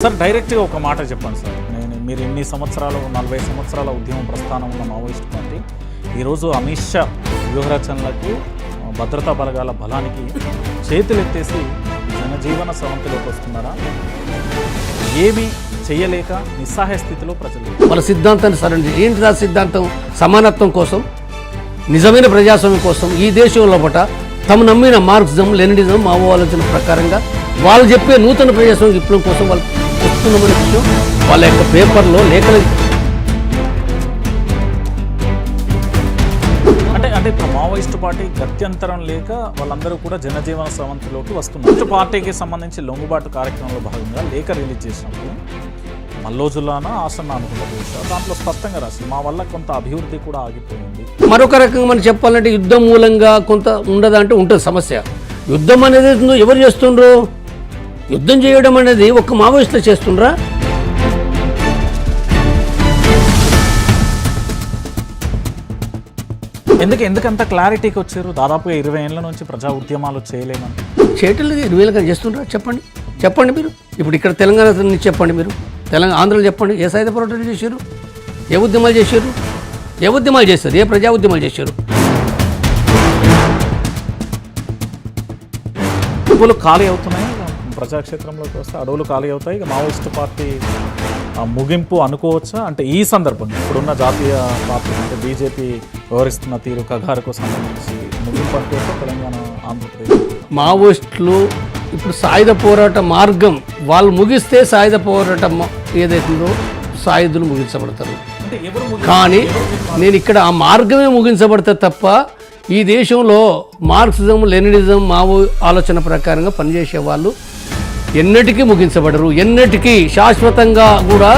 Sir డైరెక్ట్గా ఒక మాట చెప్పండి సార్. నేను మీరు ఇన్ని సంవత్సరాలు నలభై సంవత్సరాల ఉద్యమ ప్రస్థానం ఉన్న మావోయిస్ట్ పార్టీ ఈరోజు అమిత్ షా వ్యూహరచనలకు భద్రతా బలగాల బలానికి చేతులెత్తేసి జనజీవన స్రవంతిలోకి వస్తున్నారా? ఏమి చేయలేక నిస్సహాయ స్థితిలో ప్రజలు వాళ్ళ సిద్ధాంతాన్ని సరండి ఏంటి ఆ సిద్ధాంతం? సమానత్వం కోసం నిజమైన ప్రజాస్వామ్యం కోసం ఈ దేశంలో పట తమ నమ్మిన మార్క్సిజం లెనినిజం మావో ఆలోచన ప్రకారంగా వాళ్ళు చెప్పే నూతన ప్రజాస్వామ్య విప్లవం కోసం వాళ్ళు వస్తున్నామనే విషయం వాళ్ళ యొక్క పేపర్లో లేఖలు అంటే అంటే ఇప్పుడు మావోయిస్ట్ పార్టీ గత్యంతరం లేక వాళ్ళందరూ కూడా జనజీవన స్రవంతిలోకి వస్తున్నారు. పార్టీకి సంబంధించి లొంగుబాటు కార్యక్రమంలో భాగంగా లేఖ రిలీజ్ చేసినప్పుడు మల్లోజులానా ఆసన్న అనుకున్న దాంట్లో స్పష్టంగా రాసింది. మా వల్ల కొంత అభివృద్ధి కూడా ఆగిపోయింది. మరొక రకంగా మనం చెప్పాలంటే యుద్ధం మూలంగా కొంత ఉండదా అంటే ఉంటుంది సమస్య. యుద్ధం అనేది ఎవరు చేస్తుండ్రు? యుద్ధం చేయడం అనేది ఒక మావోయిస్టులు చేస్తుండ్రా? ఎందుకు ఎందుకంత క్లారిటీకి వచ్చారు? దాదాపుగా ఇరవై ఏళ్ళ నుంచి ప్రజా ఉద్యమాలు చేయలేమని. చేయటం లేదు ఇరవై వేలుగా చేస్తుండ్రా? చెప్పండి. చెప్పండి మీరు. ఇప్పుడు ఇక్కడ తెలంగాణ నుంచి చెప్పండి మీరు. తెలంగాణ ఆంధ్రలో చెప్పండి. ఏ సాయుధ పోరాటాలు చేశారు? ఏ ఉద్యమాలు చేశారు? ఏ ఉద్యమాలు చేశారు? ఏ ప్రజా ఉద్యమాలు చేశారు? ఖాళీ అవుతున్నాయి? ప్రజాక్షేత్రంలోకి వస్తే అడవులు ఖాళీ అవుతాయి. ఇక మావోయిస్ట్ పార్టీ ఆ, ముగింపు అనుకోవచ్చా? అంటే ఈ సందర్భంగా ఇప్పుడున్న జాతీయ పార్టీ అంటే బీజేపీ వ్యవహరిస్తున్న తీరు కగారుకు సంబంధించి ముగింపు అనుకోవచ్చా? తెలంగాణ ఆంధ్రప్రదేశ్? మావోయిస్టులు ఇప్పుడు సాయుధ పోరాట మార్గం వాళ్ళు ముగిస్తే సాయుధ పోరాటం ఏదైతుందో సాయుధులు ముగించబడతారు. కానీ నేను ఇక్కడ ఆ మార్గమే ముగించబడితే తప్ప ఈ దేశంలో మార్క్సిజం లెనినిజం మావో ఆలోచన ప్రకారంగా పనిచేసే వాళ్ళు ఎన్నటికీ ముగించబడరు. ఎన్నటికీ శాశ్వతంగా కూడా